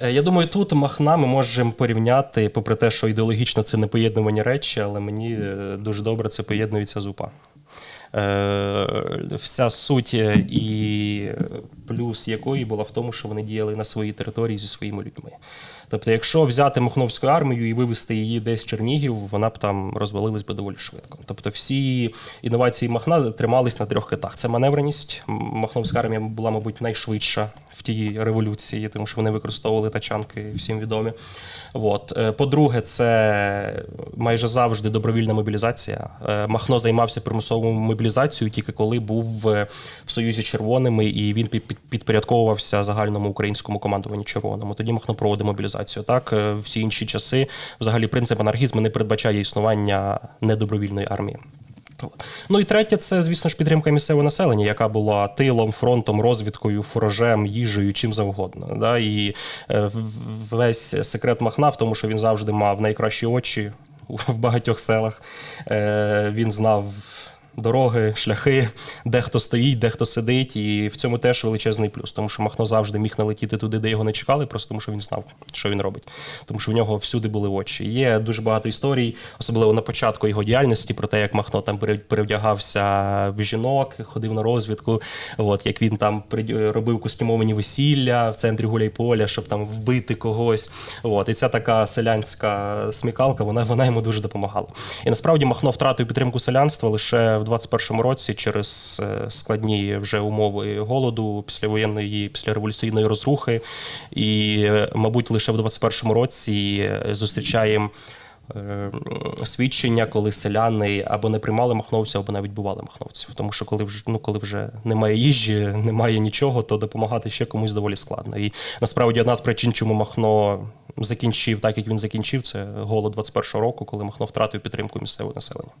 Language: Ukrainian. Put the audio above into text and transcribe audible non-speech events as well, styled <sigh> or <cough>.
Е, Я думаю, тут Махна ми можемо порівняти, попри те, що ідеологічно це не поєднувані речі, але мені е, дуже добре це поєднується з УПА. Е, Вся суть е, і плюс якої була в тому, що вони діяли на своїй території зі своїми людьми. Тобто, якщо взяти Махновську армію і вивести її десь в Чернігів, вона б там розвалилась би доволі швидко. Тобто, всі інновації Махна тримались на трьох китах: це маневреність. Махновська армія була, мабуть, найшвидша в тій революції, тому що вони використовували тачанки, всім відомі. От. Е, По-друге, це майже завжди добровільна мобілізація. Махно займався примусовою мобілізацією тільки коли був в Союзі червоними, і він під- під- підпорядковувався загальному українському командуванню червоному. Тоді Махно проводив мобілізацію. Так, е, всі інші часи, взагалі, принцип анархізму не передбачає існування недобровільної армії. Ну і третє, це, звісно ж, підтримка місцевого населення, яка була тилом, фронтом, розвідкою, фуражем, їжею, чим завгодно. Да? І е, весь секрет Махна в тому, що він завжди мав найкращі очі <laughs> в багатьох селах. Е, Він знав. Дороги, шляхи, де хто стоїть, де хто сидить, і в цьому теж величезний плюс, тому що Махно завжди міг налетіти туди, де його не чекали, просто тому що він знав, що він робить. Тому що в нього всюди були очі. Є дуже багато історій, особливо на початку його діяльності, про те, як Махно там перевдягався в жінок, ходив на розвідку. От як він там робив костюмовані весілля в центрі Гуляйполя, щоб там вбити когось. От і ця така селянська смікалка, вона, вона йому дуже допомагала. І насправді Махно втратив підтримку селянства лише в 21-му році через е, складні вже умови голоду, післявоєнної, післяреволюційної розрухи. І, е, мабуть, лише в 21-му році е, зустрічаємо. Свідчення, коли селяни або не приймали махновців, або навіть бували махновців. Тому що коли вже ну коли вже немає їжі, <laughs> немає нічого, то допомагати ще комусь доволі складно. І насправді одна з причин, чому Махно закінчив так, як він закінчив, це голод 21-го року, коли Махно втратив підтримку місцевого населення.